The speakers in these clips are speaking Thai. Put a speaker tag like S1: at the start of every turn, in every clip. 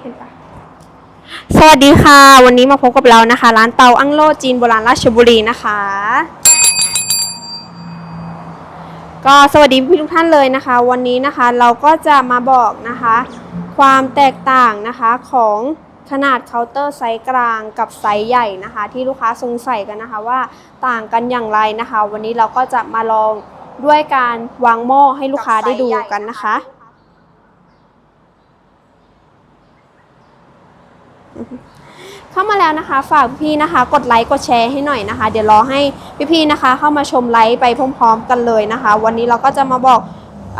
S1: เห็นปะสวัสดีค่ะ วันนี้มาพบกับเรานะคะ ร้านเตาอั้งโลจีนโบราณราชบุรีนะคะ ก็สวัสดีพี่ทุกท่านเลยนะคะ วันนี้นะคะเราก็จะมาบอกนะคะ ความแตกต่างนะคะของขนาดเคาน์เตอร์ไซส์กลางกับไซส์ใหญ่นะคะ ที่ลูกค้าสงสัยกันนะคะว่าต่างกันอย่างไรนะคะ วันนี้เราก็จะมาลองด้วยการวางหม้อให้ลูกค้าได้ดูกันนะคะ เข้ามาแล้วนะคะ ฝากพี่นะคะ กดไลค์กดแชร์ให้หน่อยนะคะ เดี๋ยวรอให้พี่ๆนะคะ เข้ามาชมไลฟ์ไปพร้อมๆ กันเลยนะคะ วันนี้เราก็จะมาบอก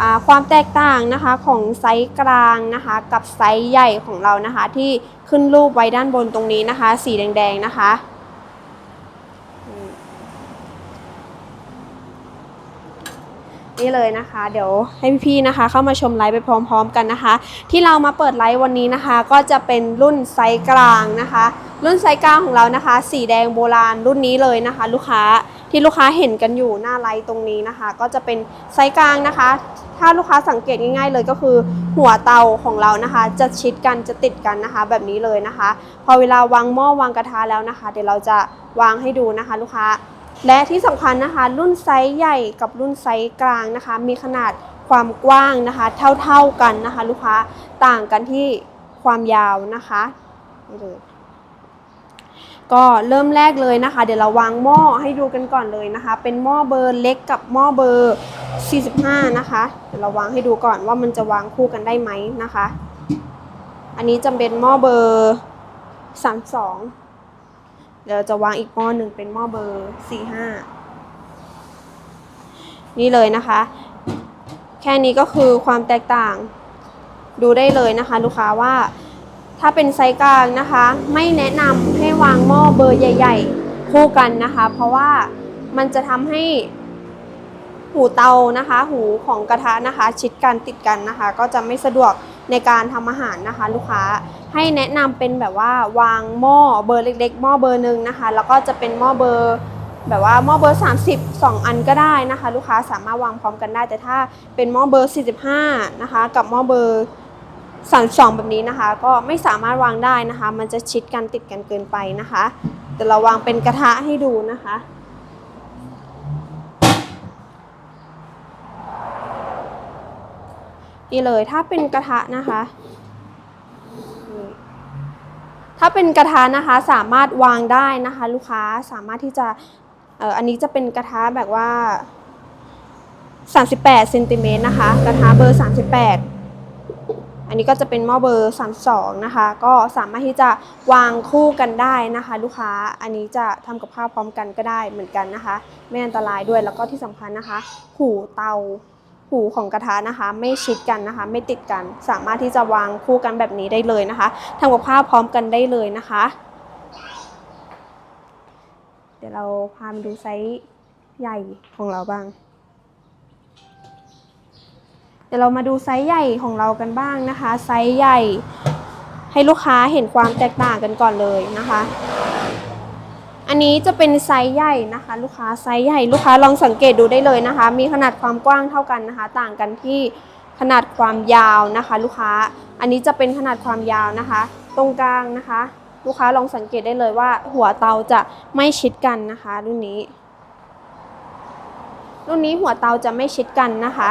S1: อความแตกต่างนะคะของไซส์กลางนะคะ กับไซส์ใหญ่ของเรานะคะ ที่ขึ้นรูปไว้ด้านบนตรงนี้นะคะ สีแดงๆนะคะอืม นี่เลยนะคะ เดี๋ยวให้พี่ๆนะคะ เข้ามาชมไลฟ์ไปพร้อม ๆ กันนะคะ ที่เรามาเปิดไลฟ์วันนี้นะคะ ก็จะเป็นรุ่นไซส์กลางนะคะ รุ่นไซส์กลางของเรานะคะ สีแดงโบราณรุ่นนี้เลยนะคะ ลูกค้าที่ลูกค้าเห็นกันอยู่หน้าไลฟ์ตรงนี้นะคะ ก็จะเป็นไซส์กลางนะคะ ถ้าลูกค้าสังเกตง่ายๆเลยก็คือ หัวเตาของเรานะคะ จะชิดกันจะติดกันนะคะ แบบนี้เลยนะคะ พอเวลาวางหม้อวางกระทะแล้วนะคะ เดี๋ยวเราจะวางให้ดูนะคะ ลูกค้า และที่สำคัญนะคะ รุ่นไซส์ใหญ่กับรุ่นไซส์กลางนะคะ มีขนาดความกว้างนะคะ เท่าๆกันนะคะ ลูกค้าต่างกันที่ความยาวนะคะนี่เลยก็เริ่มแรกเลยนะคะ เดี๋ยวเราวางหม้อให้ดูกันก่อนเลยนะคะ เป็นหม้อเบอร์เล็กกับหม้อเบอร์ 45 นะคะ เดี๋ยวเราวางให้ดูก่อนว่ามันจะวางคู่กันได้ไหมนะคะ อันนี้จะเป็นหม้อเบอร์ 32 เดี๋ยวเราจะวางอีกหม้อหนึ่งเป็นหม้อเบอร์45นี่เลยนะคะ แค่นี้ก็คือความแตกต่าง ดูได้เลยนะคะ ลูกค้าว่าถ้าเป็นไซส์กลางนะคะ ไม่แนะนำให้วางหม้อเบอร์ใหญ่ ๆ คู่กันนะคะ เพราะว่ามันจะทำให้หูเตานะคะ หูของกระทะนะคะ ชิดกันติดกันนะคะ ก็จะไม่สะดวก ในการทำอาหารนะคะ ลูกค้าให้แนะนำเป็นแบบว่าวางหม้อเบอร์เล็ก ๆ หม้อเบอร์หนึ่งนะคะ แล้วก็จะเป็นหม้อเบอร์แบบว่าหม้อเบอร์ 30 2 อันก็ได้นะคะ ลูกค้าสามารถวางพร้อมกันได้ แต่ถ้าเป็นหม้อเบอร์ 45 นะคะ กับหม้อเบอร์32แบบนี้นะคะ ก็ไม่สามารถวางได้นะคะ มันจะชิดกันติดกันเกินไปนะคะเดี๋ยวเราวางเป็นกระทะให้ดูนะคะ นี่เลยถ้าเป็นกระทะนะคะ ถ้าเป็นกระทะนะคะสามารถวางได้นะคะ ลูกค้าสามารถที่จะเอ่ออันนี้จะเป็นกระทะแบบว่า 38เซนติเมตรนะคะ กระทะเบอร์ 38 อันนี้ก็จะเป็นหม้อเบอร์ 32 นะคะ ก็สามารถที่จะวางคู่กันได้นะคะ ลูกค้าอันนี้จะทำกับข้าวพร้อมกันก็ได้เหมือนกันนะคะ ไม่อันตรายด้วยแล้วก็ที่สำคัญนะคะ หูเตา หูของกระทะนะคะ ไม่ชิดกันนะคะ ไม่ติดกัน สามารถที่จะวางคู่กันแบบนี้ได้เลยนะคะทำกับข้าวพร้อมกันได้เลยนะคะ เดี๋ยวเราพามาดูไซส์ใหญ่ของเราบ้าง เดี๋ยวเรามาดูไซส์ใหญ่ของเรากันบ้างนะคะ ไซส์ใหญ่ให้ลูกค้าเห็นความแตกต่างกันก่อนเลยนะคะ อันนี้จะเป็นไซส์ใหญ่นะคะ ลูกค้าไซส์ใหญ่ลูกค้าลองสังเกตดูได้เลยนะคะ มีขนาดความกว้างเท่ากันนะคะ ต่างกันที่ขนาดความยาวนะคะ ลูกค้าอันนี้จะเป็นขนาดความยาวนะคะ ตรงกลางนะคะ ลูกค้าลองสังเกตได้เลยว่า หัวเตาจะไม่ชิดกันนะคะ รุ่นนี้ รุ่นนี้หัวเตาจะไม่ชิดกันนะคะ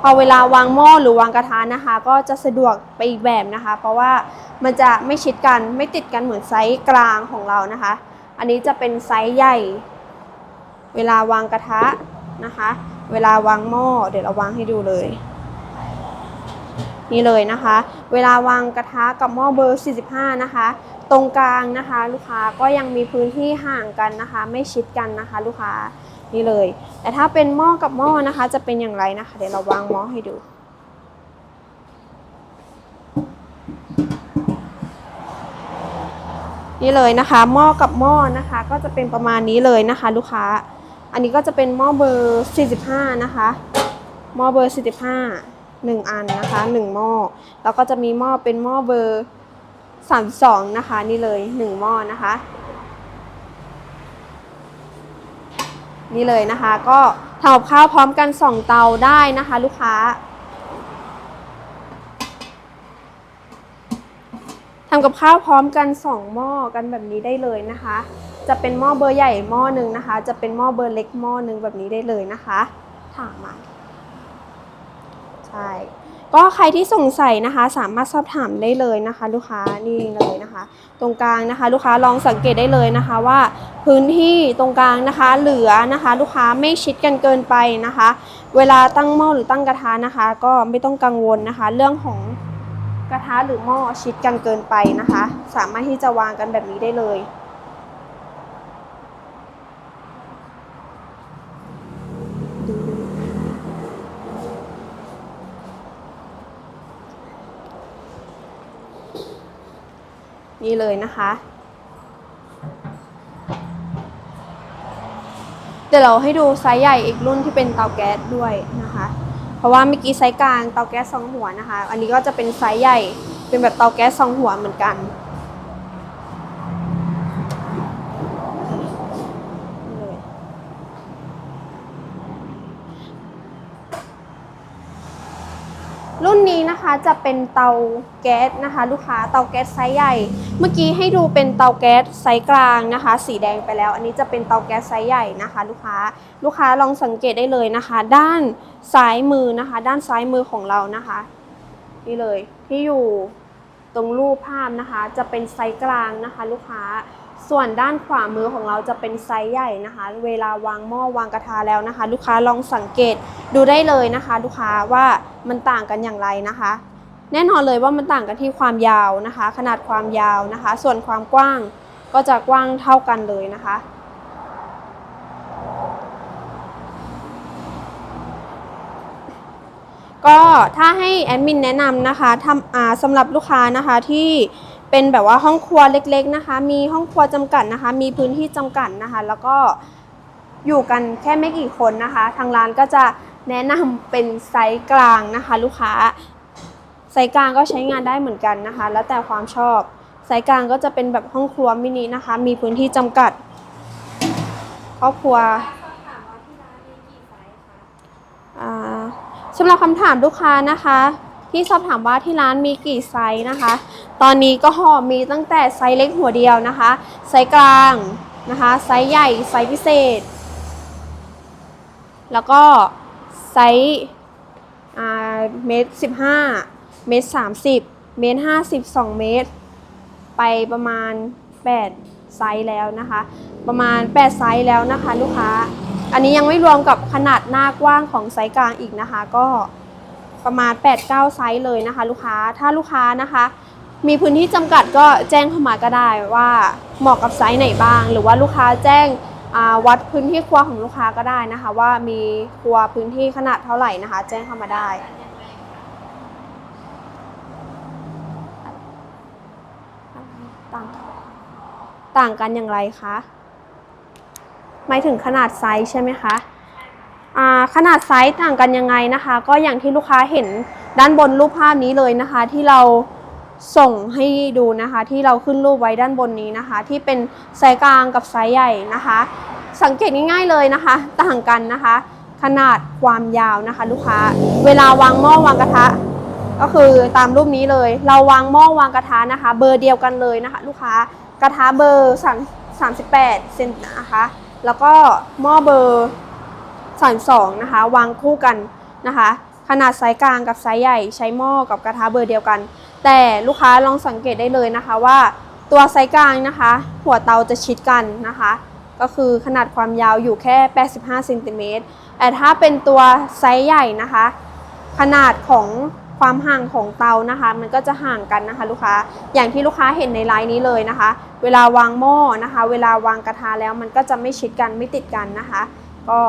S1: พอเวลาวางหม้อหรือวางกระทะนะคะ ก็จะสะดวกไปอีกแบบนะคะ เพราะว่ามันจะไม่ชิดกันไม่ติดกันเหมือนไซส์กลางของเรานะคะ อันนี้จะเป็นไซส์ใหญ่ เวลาวางกระทะนะคะ เวลาวางหม้อเดี๋ยวเราวางให้ดูเลย นี่เลยนะคะ เวลาวางกระทะกับหม้อเบอร์ 45 นะคะ ตรงกลางนะคะ ลูกค้าก็ยังมีพื้นที่ห่างกันนะคะ ไม่ชิดกันนะคะ ลูกค้านี่เลย แต่ถ้าเป็นหม้อกับหม้อนะคะ จะเป็นอย่างไรนะคะ เดี๋ยวเราวางหม้อให้ดู นี่เลยนะคะหม้อกับหม้อนะคะ ก็จะเป็นประมาณนี้เลยนะคะ ลูกค้า อันนี้ก็จะเป็นหม้อเบอร์ 45 นะคะหม้อเบอร์ 45 1 อันนะคะ 1 หม้อ แล้วก็จะมีหม้อเป็นหม้อเบอร์ 32 นะคะ นี่เลย 1 หม้อนะคะ นี่เลยนะคะ ก็ทำกับข้าวพร้อมกัน 2 เตาได้นะคะ ลูกค้า ทำกับข้าวพร้อมกัน 2 หม้อกันแบบนี้ได้เลยนะคะ จะเป็นหม้อเบอร์ใหญ่หม้อหนึ่งนะคะ จะเป็นหม้อเบอร์เล็กหม้อหนึ่งแบบนี้ได้เลยนะคะถามมาใช่ก็ใครที่สงสัยนะคะ สามารถสอบถามได้เลยนะคะ ลูกค้านี่เลยนะคะ ตรงกลางนะคะ ลูกค้าลองสังเกตได้เลยนะคะว่า พื้นที่ตรงกลางนะคะ เหลือนะคะ ลูกค้าไม่ชิดกันเกินไปนะคะ เวลาตั้งหม้อหรือตั้งกระทะนะคะ ก็ไม่ต้องกังวลนะคะ เรื่องของ กระทะหรือหม้อชิดกันเกินไปนะคะ สามารถที่จะวางกันแบบนี้ได้เลย นี่เลยนะคะ เดี๋ยวเราให้ดูไซส์ใหญ่อีกรุ่นที่เป็นเตาแก๊สด้วยนะคะ ราะว่าเมื่อกี้ไซส์กลางเตาแก๊สสองหัวนะคะ อันนี้ก็จะเป็นไซส์ใหญ่เป็นแบบเตาแก๊สสองหัวเหมือนกัน รุ่นนี้นะคะจะเป็นเตาแก๊สนะคะ ลูกค้าเตาแก๊สไซส์ใหญ่ เมื่อกี้ให้ดูเป็นเตาแก๊สไซส์กลางนะคะ สีแดงไปแล้ว อันนี้จะเป็นเตาแก๊สไซส์ใหญ่นะคะ ลูกค้าลูกค้าลองสังเกตได้เลยนะคะ ด้านซ้ายมือนะคะ ด้านซ้ายมือของเรานะคะนี่เลยที่อยู่ตรงรูปภาพนะคะ จะเป็นไซส์กลางนะคะ ลูกค้า ส่วนด้านขวามือของเราจะเป็นไซส์ใหญ่นะคะ เวลาวางหม้อวางกระทะแล้วนะคะ ลูกค้าลองสังเกตดูได้เลยนะคะ ลูกค้าว่ามันต่างกันอย่างไรนะคะ แน่นอนเลยว่ามันต่างกันที่ความยาวนะคะ ขนาดความยาวนะคะ ส่วนความกว้างก็จะกว้างเท่ากันเลยนะคะ ก็ถ้าให้แอดมินแนะนำนะคะทำอ่าสำหรับลูกค้านะคะที่ เป็นแบบว่าห้องครัวเล็กๆนะคะ มีห้องครัวจำกัดนะคะ มีพื้นที่จำกัดนะคะ แล้วก็อยู่กันแค่ไม่กี่คนนะคะ ทางร้านก็จะแนะนำเป็นไซส์กลางนะคะ ลูกค้า ไซส์กลางก็ใช้งานได้เหมือนกันนะคะ แล้วแต่ความชอบ ไซส์กลางก็จะเป็นแบบห้องครัวมินินะคะ มีพื้นที่จำกัดครอบครัวอ่าสำหรับคำถามลูกค้านะคะ ที่สอบถามว่าที่ร้านมีกี่ไซส์นะคะ ตอนนี้ก็มีตั้งแต่ไซส์เล็กหัวเดียวนะคะ ไซส์กลางนะคะ ไซส์ใหญ่ ไซส์พิเศษ แล้วก็ไซส์เมตรสิบห้าเมตรสามสิบเมตรห้าสิบสองเมตร ไปประมาณ8ไซส์แล้วนะคะ ประมาณ8ไซส์แล้วนะคะลูกค้า อันนี้ยังไม่รวมกับขนาดหน้ากว้างของไซส์กลางอีกนะคะก็ ประมาณ 8-9 ไซส์เลยนะคะ ลูกค้าถ้าลูกค้านะคะ มีพื้นที่จำกัดก็แจ้งเข้ามาก็ได้ว่าเหมาะกับไซส์ไหนบ้าง หรือว่าลูกค้าแจ้งวัดพื้นที่ครัวของลูกค้าก็ได้นะคะ ว่ามีครัวพื้นที่ขนาดเท่าไหร่นะคะ แจ้งเข้ามาได้ต่างต่างกันอย่างไรคะหมายถึงขนาดไซส์ใช่ไหมคะ ขนาดไซส์ต่างกันยังไงนะคะ ก็อย่างที่ลูกค้าเห็นด้านบนรูปภาพนี้เลยนะคะ ที่เราส่งให้ดูนะคะ ที่เราขึ้นรูปไว้ด้านบนนี้นะคะ ที่เป็นไซส์กลางกับไซส์ใหญ่นะคะ สังเกตง่ายๆเลยนะคะ ต่างกันนะคะ ขนาดความยาวนะคะ ลูกค้าเวลาวางหม้อวางกระทะ ก็คือตามรูปนี้เลย เราวางหม้อวางกระทะนะคะ เบอร์เดียวกันเลยนะคะ ลูกค้ากระทะเบอร์3 38เซนนะคะ แล้วก็หม้อเบอร์ 32นะคะวางคู่กันนะคะ ขนาดไซส์กลางกับไซส์ใหญ่ใช้หม้อกับกระทะเบอร์เดียวกัน แต่ลูกค้าลองสังเกตได้เลยนะคะว่าตัวไซส์กลางนะคะ หัวเตาจะชิดกันนะคะ ก็คือขนาดความยาวอยู่แค่ 85เซนติเมตรแต่ถ้าเป็นตัวไซส์ใหญ่นะคะ ขนาดของความห่างของเตานะคะ มันก็จะห่างกันนะคะ ลูกค้าอย่างที่ลูกค้าเห็นในไลน์นี้เลยนะคะ เวลาวางหม้อนะคะ เวลาวางกระทะแล้วมันก็จะไม่ชิดกันไม่ติดกันนะคะ ก็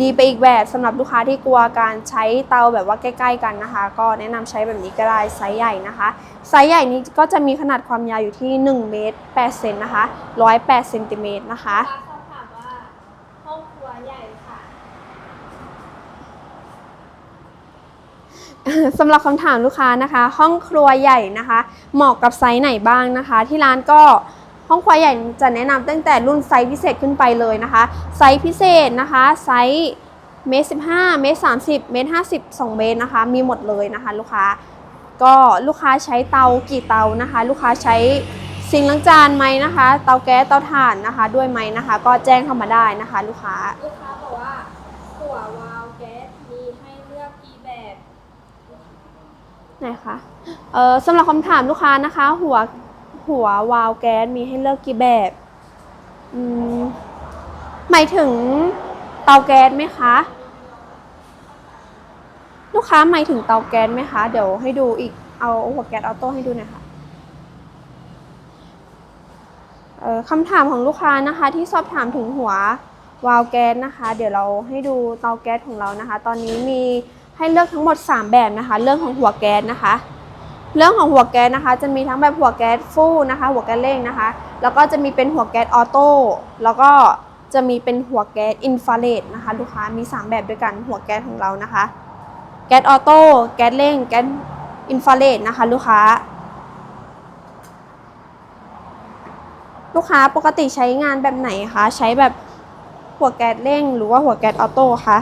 S1: ดีไปอีกแบบสำหรับลูกค้าที่กลัวการใช้เตาแบบว่าใกล้ ๆ กันนะคะ ก็แนะนำใช้แบบนี้ก็ได้ไซส์ใหญ่นะคะไซส์ใหญ่นี้ก็จะมีขนาดความยาวอยู่ที่1เมตร8เซนนะคะ108เซนติเมตรนะคะ
S2: สอบถามว่าห้องครัวใหญ่ค่ะ
S1: สำหรับคำถามลูกค้านะคะ ห้องครัวใหญ่นะคะ เหมาะกับไซส์ไหนบ้างนะคะ ที่ร้านก็ ห้องครัวใหญ่จะแนะนำตั้งแต่รุ่นไซส์พิเศษขึ้นไปเลยนะคะ ไซส์พิเศษนะคะ ไซส์เมตรสิบห้าเมตรสามสิบเมตรห้าสิบสองเมตรนะคะ มีหมดเลยนะคะ ลูกค้า ก็ลูกค้าใช้เตากี่เตานะคะ ลูกค้าใช้ซิงล้างจานไหมนะคะ เตาแก๊สเตาถ่านนะคะ ด้วยไหมนะคะ ก็แจ้งเข้ามาได้นะคะ ลูกค้า
S2: ลูกค้าบอกว่าหัววาล์วแก๊สมีให้เลือกกี่แบบ
S1: ไหนคะเอ่อสำหรับคำถามลูกค้านะคะ หัว หัววาล์วแก๊สมีให้เลือกกี่แบบอืมหมายถึงเตาแก๊สไหมคะ ลูกค้าหมายถึงเตาแก๊สไหมคะ เดี๋ยวให้ดูอีกเอาหัวแก๊สออโต้ให้ดูหน่อยค่ะเอ่อคำถามของลูกค้านะคะ ที่สอบถามถึงหัววาล์วแก๊สนะคะ เดี๋ยวเราให้ดูเตาแก๊สของเรานะคะ ตอนนี้มีให้เลือกทั้งหมด 3 แบบนะคะ เรื่องของหัวแก๊สนะคะ เรื่องของหัวแก๊สนะคะ จะมีทั้งแบบหัวแก๊สฟู่นะคะ หัวแก๊สเร่งนะคะ แล้วก็จะมีเป็นหัวแก๊สออโต้แล้วก็จะมีเป็นหัวแก๊สอินฟราเรดนะคะลูกค้ามี 3 แบบด้วยกันหัวแก๊สของเรานะคะ แก๊สออโต้แก๊สเร่งแก๊สอินฟราเรดนะคะลูกค้า ลูกค้าปกติใช้งานแบบไหนคะใช้แบบหัวแก๊สเร่ง หรือว่าหัวแก๊สออโต้คะ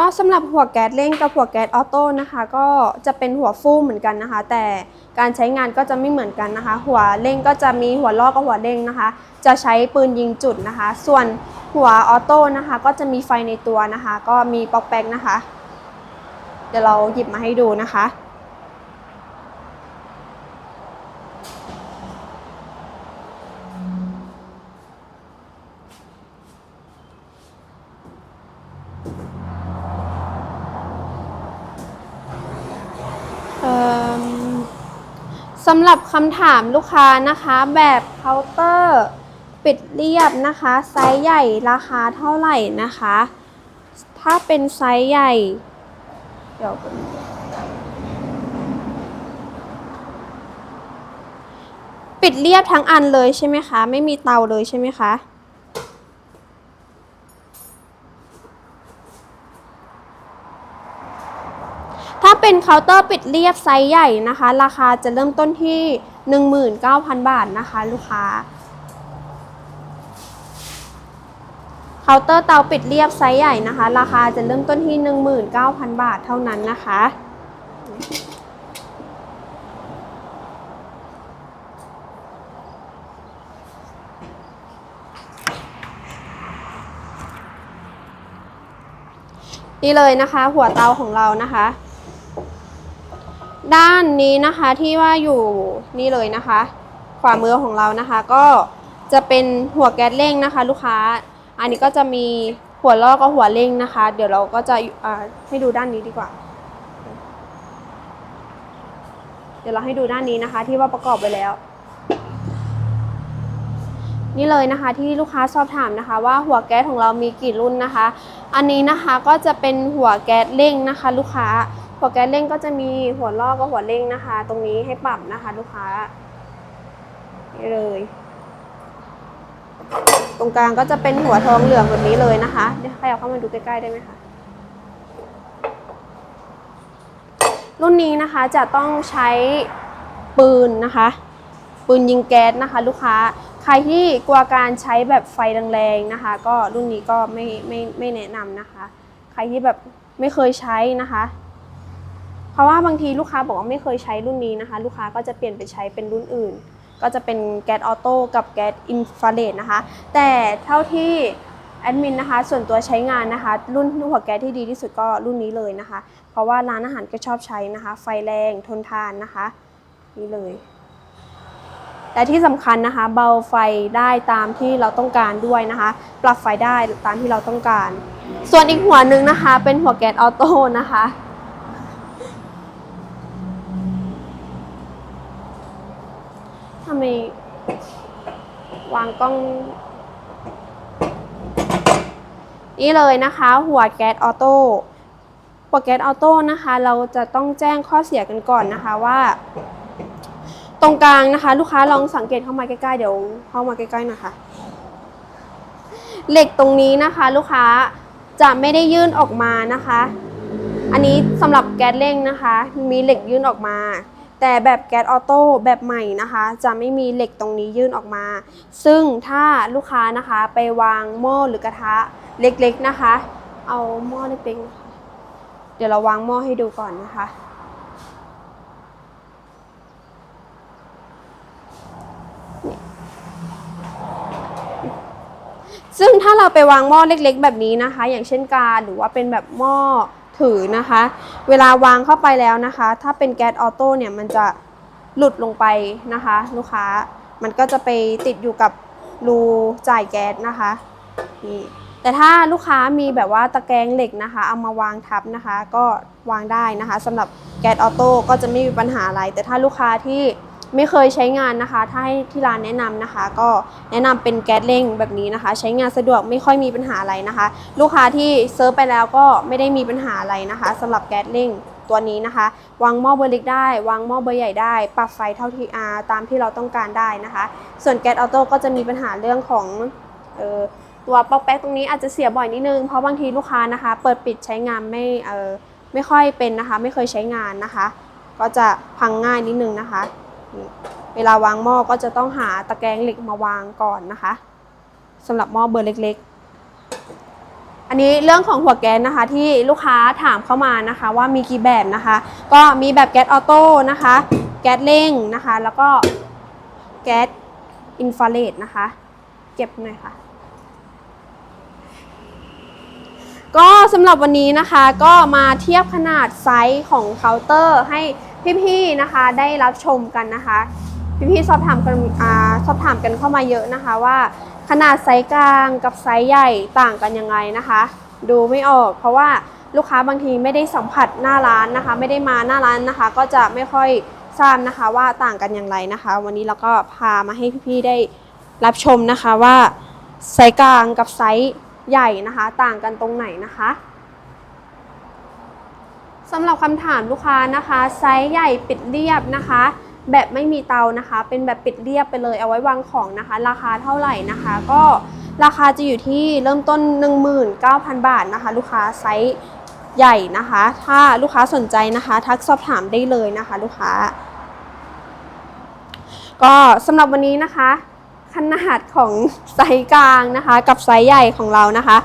S1: ก็ สำหรับหัวแก๊สเร่งกับหัวแก๊สออโต้นะคะก็จะเป็นหัวฟู่เหมือนกันนะคะ แต่การใช้งานก็จะไม่เหมือนกันนะคะ หัวเร่งก็จะมีหัวลอกกับหัวเร่งนะคะ จะใช้ปืนยิงจุดนะคะ ส่วนหัวออโต้นะคะ ก็จะมีไฟในตัวนะคะ ก็มีปอกแป๊กนะคะ เดี๋ยวเราหยิบมาให้ดูนะคะ สำหรับคำถามลูกค้านะคะแบบเคาน์เตอร์ปิดเรียบนะคะ ไซส์ใหญ่ราคาเท่าไหร่นะคะ ถ้าเป็นไซส์ใหญ่ เดี๋ยวนปิดเรียบทั้งอันเลยใช่ไหมคะ ไม่มีเตาเลยใช่ไหมคะ ถ้าเป็นเคาน์เตอร์ปิดเรียบไซส์ใหญ่นะคะ ราคาจะเริ่มต้นที่ 19,000 บาทนะคะ ลูกค้า เคาน์เตอร์เตาปิดเรียบไซส์ใหญ่นะคะ ราคาจะเริ่มต้นที่ 19,000 บาทเท่านั้นนะคะนี่เลยนะคะ หัวเตาของเรานะคะ ด้านนี้นะคะที่ว่าอยู่นี่เลยนะคะ ขวามือของเรานะคะ ก็จะเป็นหัวแก๊สเร่งนะคะ ลูกค้า อันนี้ก็จะมีหัวลอกกับหัวเร่งนะคะ เดี๋ยวเราก็จะให้ดูด้านนี้ดีกว่า เดี๋ยวเราให้ดูด้านนี้นะคะ ที่ว่าประกอบไปแล้ว นี่เลยนะคะที่ลูกค้าสอบถามนะคะ ว่าหัวแก๊สของเรามีกี่รุ่นนะคะ อันนี้นะคะก็จะเป็นหัวแก๊สเร่งนะคะ ลูกค้า หัวแก๊สเร่งก็จะมีหัวลอกกับหัวเร่งนะคะ ตรงนี้ให้ปรับนะคะ ลูกค้านี่เลย ตรงกลางก็จะเป็นหัวทองเหลืองแบบนี้เลยนะคะเดี๋ยวใครเอาเข้ามาดูใกล้ๆได้ไหมคะรุ่นนี้นะคะจะต้องใช้ปืนนะคะ ปืนยิงแก๊สนะคะ ลูกค้าใครที่กลัวการใช้แบบไฟแรงๆนะคะ ก็รุ่นนี้ก็ไม่ไม่ไม่แนะนำนะคะ ใครที่แบบไม่เคยใช้นะคะ เพราะว่าบางทีลูกค้าบอกว่าไม่เคยใช้รุ่นนี้นะคะ ลูกค้าก็จะเปลี่ยนไปใช้เป็นรุ่นอื่น ก็จะเป็นแก๊สออโต้กับแก๊สอินฟราเรดนะคะ แต่เท่าที่แอดมินนะคะ ส่วนตัวใช้งานนะคะ รุ่นหัวแก๊สที่ดีที่สุดก็รุ่นนี้เลยนะคะ เพราะว่าร้านอาหารก็ชอบใช้นะคะ ไฟแรงทนทานนะคะ นี่เลยแต่ที่สำคัญนะคะ เบาไฟได้ตามที่เราต้องการด้วยนะคะ ปรับไฟได้ตามที่เราต้องการ ส่วนอีกหัวหนึ่งนะคะ เป็นหัวแก๊สออโต้นะคะ ทำไมวางกล้อง นี่เลยนะคะ หัวแก๊สออโต้หัวแก๊สออโต้นะคะ เราจะต้องแจ้งข้อเสียกันก่อนนะคะว่า ตรงกลางนะคะ ลูกค้าลองสังเกตเข้ามาใกล้ๆเดี๋ยวเข้ามาใกล้ๆนะคะเหล็กตรงนี้นะคะ ลูกค้าจะไม่ได้ยื่นออกมานะคะ อันนี้สำหรับแก๊สเร่งนะคะ มีเหล็กยื่นออกมา แต่แบบแก๊สออโต้แบบใหม่นะคะ จะไม่มีเหล็กตรงนี้ยื่นออกมา ซึ่งถ้าลูกค้านะคะไปวางหม้อหรือกระทะเล็กๆนะคะ เอาหม้อเล็กๆเดี๋ยวเราวางหม้อให้ดูก่อนนะคะ ซึ่งถ้าเราไปวางหม้อเล็ก ๆ แบบนี้นะคะ อย่างเช่นกาหรือว่าเป็นแบบหม้อ ถือนะคะ เวลาวางเข้าไปแล้วนะคะ ถ้าเป็นแก๊สออโต้เนี่ยมันจะหลุดลงไปนะคะ ลูกค้ามันก็จะไปติดอยู่กับรูจ่ายแก๊สนะคะนี่แต่ถ้าลูกค้ามีแบบว่าตะแกรงเหล็กนะคะ เอามาวางทับนะคะ ก็วางได้นะคะสำหรับแก๊สออโต้ก็จะไม่มีปัญหาอะไร แต่ถ้าลูกค้าที่ ไม่เคยใช้งานนะคะ ถ้าให้ที่ร้านแนะนำนะคะ ก็แนะนำเป็นแก๊สเร่งแบบนี้นะคะ ใช้งานสะดวกไม่ค่อยมีปัญหาอะไรนะคะ ลูกค้าที่เซิร์ฟไปแล้วก็ไม่ได้มีปัญหาอะไรนะคะสำหรับแก๊สเร่งตัวนี้นะคะ วางหม้อเบอร์เล็กได้ วางหม้อเบอร์ใหญ่ได้ ปรับไฟเท่าที่อาตามที่เราต้องการได้นะคะ ส่วนแก๊สออโต้ก็จะมีปัญหาเรื่องของออตัวป๊อกแป๊กตรงนี้อาจจะเสียบ่อยนิดนึง เพราะบางทีลูกค้านะคะ เปิดปิดใช้งานไม่ไม่ค่อยเป็นนะคะ ไม่เคยใช้งานนะคะ ก็จะพังง่ายนิดนึงนะคะ เวลาวางหม้อก็จะต้องหาตะแกรงเหล็กมาวางก่อนนะคะสำหรับหม้อเบอร์เล็กๆ อันนี้เรื่องของหัวแก๊สนะคะที่ลูกค้าถามเข้ามานะคะว่ามีกี่แบบนะคะ ก็มีแบบแก๊สออโต้นะคะ แก๊สเร่งนะคะ แล้วก็แก๊สอินฟราเรดนะคะ เก็บหน่อยค่ะก็สำหรับวันนี้นะคะก็มาเทียบขนาดไซส์ของเคาน์เตอร์ให้ พี่ๆนะคะได้รับชมกันนะคะ พี่ๆสอบถามกันอ่าสอบถามกันเข้ามาเยอะนะคะว่า ขนาดไซส์กลางกับไซส์ใหญ่ต่างกันยังไงนะคะ ดูไม่ออกเพราะว่าลูกค้าบางทีไม่ได้สัมผัสหน้าร้านนะคะ ไม่ได้มาหน้าร้านนะคะ ก็จะไม่ค่อยทราบนะคะว่าต่างกันอย่างไรนะคะ วันนี้เราก็พามาให้พี่ๆได้รับชมนะคะว่าไซส์กลางกับไซส์ใหญ่นะคะ ต่างกันตรงไหนนะคะ สำหรับคำถามลูกค้านะคะ ไซส์ใหญ่ปิดเรียบนะคะ แบบไม่มีเตานะคะ เป็นแบบปิดเรียบไปเลยเอาไว้วางของนะคะ ราคาเท่าไหร่นะคะ ก็ราคาจะอยู่ที่เริ่มต้น 19,000 บาทนะคะ ลูกค้าไซส์ใหญ่นะคะ ถ้าลูกค้าสนใจนะคะ ทักสอบถามได้เลยนะคะ ลูกค้า ก็สำหรับวันนี้นะคะ ขนาดของไซส์กลางนะคะ กับไซส์ใหญ่ของเรานะคะ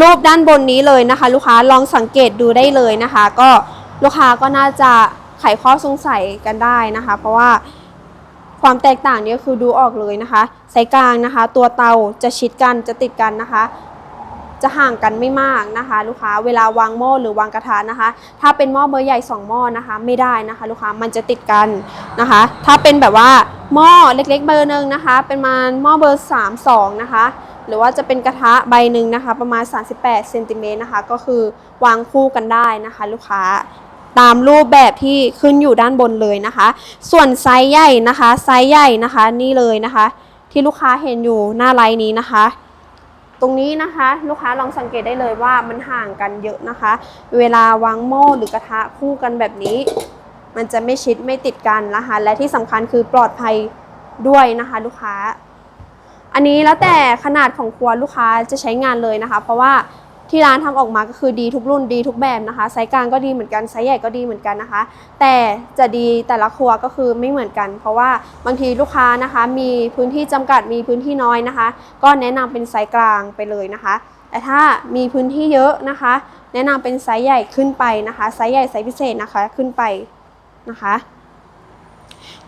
S1: รูปด้านบนนี้เลยนะคะ ลูกค้าลองสังเกตดูได้เลยนะคะ ก็ลูกค้าก็น่าจะไขข้อสงสัยกันได้นะคะ เพราะว่าความแตกต่างนี้คือดูออกเลยนะคะไซส์กลางนะคะ ตัวเตาจะชิดกันจะติดกันนะคะ จะห่างกันไม่มากนะคะ ลูกค้าเวลาวางหม้อหรือวางกระทะนะคะ ถ้าเป็นหม้อเบอร์ใหญ่2หม้อนะคะ ไม่ได้นะคะ ลูกค้ามันจะติดกันนะคะ ถ้าเป็นแบบว่าหม้อเล็กๆเบอร์หนึ่งนะคะ เป็นมาหม้อเบอร์3 2นะคะหรือว่าจะเป็นกระทะใบหนึ่งนะคะ ประมาณ 38เซนติเมตรนะคะ ก็คือวางคู่กันได้นะคะ ลูกค้าตามรูปแบบที่ขึ้นอยู่ด้านบนเลยนะคะ ส่วนไซส์ใหญ่นะคะ ไซส์ใหญ่นะคะนี่เลยนะคะ ที่ลูกค้าเห็นอยู่หน้าไลน์นี้นะคะ ตรงนี้นะคะลูกค้าลองสังเกตได้เลยว่ามันห่างกันเยอะนะคะ เวลาวางหม้อหรือกระทะคู่กันแบบนี้ มันจะไม่ชิดไม่ติดกันนะคะ และที่สำคัญคือปลอดภัยด้วยนะคะลูกค้า อันนี้แล้วแต่ขนาดของครัวลูกค้าจะใช้งานเลยนะคะ เพราะว่า ที่ร้านทำออกมาก็คือดีทุกรุ่นดีทุกแบบนะคะไซส์กลางก็ดีเหมือนกันไซส์ใหญ่ก็ดีเหมือนกันนะคะ แต่จะดีแต่ละครัวก็คือไม่เหมือนกัน เพราะว่าบางทีลูกค้านะคะมีพื้นที่จำกัดมีพื้นที่น้อยนะคะ ก็แนะนำเป็นไซส์กลางไปเลยนะคะ แต่ถ้ามีพื้นที่เยอะนะคะ แนะนำเป็นไซส์ใหญ่ขึ้นไปนะคะไซส์ใหญ่ไซส์พิเศษนะคะขึ้นไปนะคะ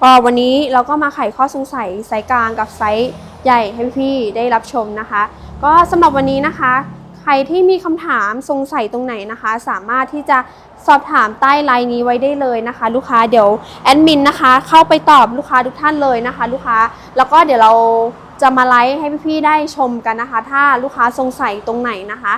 S1: ก็วันนี้เราก็มาไขข้อสงสัยไซส์กลางกับไซส์ใหญ่ให้พี่ๆได้รับชมนะคะ ก็สำหรับวันนี้นะคะ รที่มีคำถามสงสัยตรงไหนนะคะ สามารถที่จะสอบถามใต้ไลน์นี้ไว้ได้เลยนะคะ ลูกค้าเดี๋ยวแอดมินนะคะ เข้าไปตอบลูกค้าทุกท่านเลยนะคะ ลูกค้าแล้วก็เดี๋ยวเราจะมาไลฟ์ให้พี่ๆได้ชมกันนะคะ ถ้าลูกค้าสงสัยตรงไหนนะคะ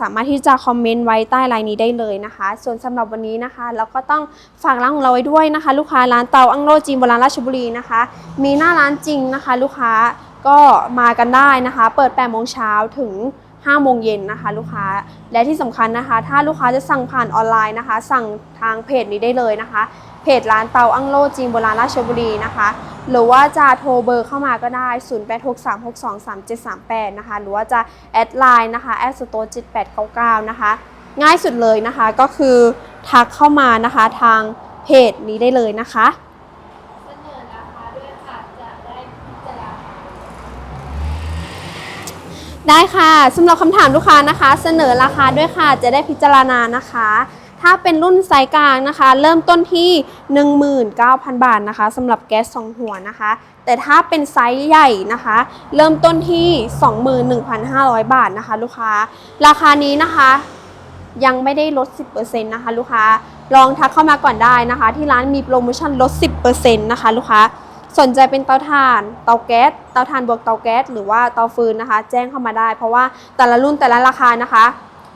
S1: สามารถที่จะคอมเมนต์ไว้ใต้ไลน์นี้ได้เลยนะคะ ส่วนสำหรับวันนี้นะคะเราก็ต้องฝากร้านของเราไว้ด้วยนะคะ ลูกค้าร้านเตาอังโลจีนโบราณราชบุรีนะคะ มีหน้าร้านจริงนะคะ ลูกค้าก็มากันได้นะคะ เปิด8โมงเช้าถึง 5โมงเย็นนะคะลูกค้า และที่สำคัญนะคะ ถ้าลูกค้าจะสั่งผ่านออนไลน์นะคะ สั่งทางเพจนี้ได้เลยนะคะ เพจร้านเตาอั้งโลจีนโบราณราชบุรีนะคะ หรือว่าจะโทรเบอร์เข้ามาก็ได้ 0863623738 นะคะ หรือว่าจะแอดไลน์นะคะแอดสโตร์7899 นะคะ ง่ายสุดเลยนะคะก็คือทักเข้ามานะคะทางเพจนี้ได้เลยนะคะ
S2: เสนอราคาด้วยค่ะจะได้พิจารณา
S1: ได้ค่ะสำหรับคำถามลูกค้านะคะ เสนอราคาด้วยค่ะ จะได้พิจารณานะคะ ถ้าเป็นรุ่นไซส์กลางนะคะ เริ่มต้นที่ 19,000 บาทนะคะสำหรับแก๊ส2หัวนะคะ แต่ถ้าเป็นไซส์ใหญ่นะคะ เริ่มต้นที่ 21,500 บาทนะคะ ลูกค้า ราคานี้นะคะยังไม่ได้ลด 10%นะคะ ลูกค้า ลองทักเข้ามาก่อนได้นะคะ ที่ร้านมีโปรโมชั่นลด 10%นะคะ ลูกค้า สนใจเป็นเตาถ่าน เตาแก๊ส เตาถ่านบวกเตาแก๊สหรือว่าเตาฟืนนะคะ แจ้งเข้ามาได้ เพราะว่าแต่ละรุ่นแต่ละราคานะคะ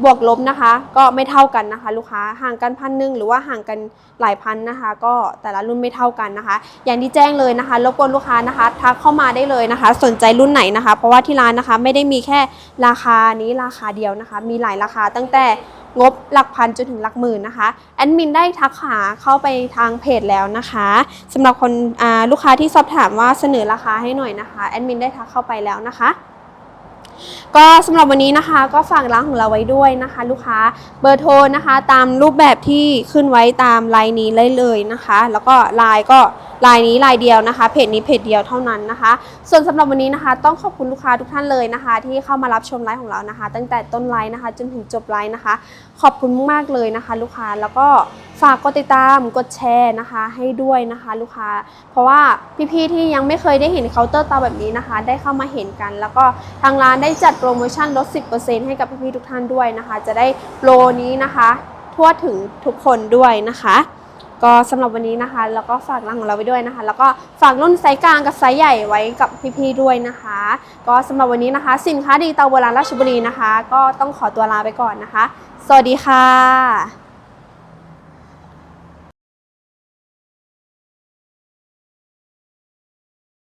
S1: บวกลบนะคะ ก็ไม่เท่ากันนะคะ ลูกค้าห่างกันพันหนึ่งหรือว่าห่างกันหลายพันนะคะ ก็แต่ละรุ่นไม่เท่ากันนะคะ อย่างที่แจ้งเลยนะคะรบกวนลูกค้านะคะ ทักเข้ามาได้เลยนะคะ สนใจรุ่นไหนนะคะ เพราะว่าที่ร้านนะคะไม่ได้มีแค่ราคานี้ราคาเดียวนะคะ มีหลายราคาตั้งแต่ งบหลักพันจนถึงหลักหมื่นนะคะแอดมินได้ทักหาเข้าไปทางเพจแล้วนะคะสำหรับคนลูกค้าที่สอบถามว่าเสนอราคาให้หน่อยนะคะแอดมินได้ทักเข้าไปแล้วนะคะก็สำหรับวันนี้นะคะก็ฝากร้านของเราไว้ด้วยนะคะ ลูกค้าเบอร์โทรนะคะ ตามรูปแบบที่ขึ้นไว้ตามไลน์นี้เลยเลยนะคะ แล้วก็ไลน์ก็ ไลน์นี้ไลน์เดียวนะคะ เพจนี้เพจเดียวเท่านั้นนะคะ ส่วนสำหรับวันนี้นะคะ ต้องขอบคุณลูกค้าทุกท่านเลยนะคะ ที่เข้ามารับชมไลฟ์ของเรานะคะ ตั้งแต่ต้นไลฟ์นะคะ จนถึงจบไลฟ์นะคะ ขอบคุณมากๆเลยนะคะ ลูกค้าแล้วก็ฝากกดติดตามกดแชร์นะคะ ให้ด้วยนะคะ ลูกค้า เพราะว่าพี่ๆที่ยังไม่เคยได้เห็นเคาน์เตอร์เตาแบบนี้นะคะ ได้เข้ามาเห็นกัน แล้วก็ทางร้านได้จัดโปรโมชั่นลด 10%ให้กับพี่ๆทุกท่านด้วยนะคะ จะได้โปรนี้นะคะ ทั่วถึงทุกคนด้วยนะคะ ก็สำหรับวันนี้นะคะ แล้วก็ฝากร้านของเราไว้ด้วยนะคะ แล้วก็ฝากรุ่นไซส์กลางกับไซส์ใหญ่ไว้กับพี่ๆด้วยนะคะ ก็สำหรับวันนี้นะคะ สินค้าดีเตาโบราณราชบุรีนะคะ ก็ต้องขอตัวลาไปก่อนนะคะ สวัสดีค่ะ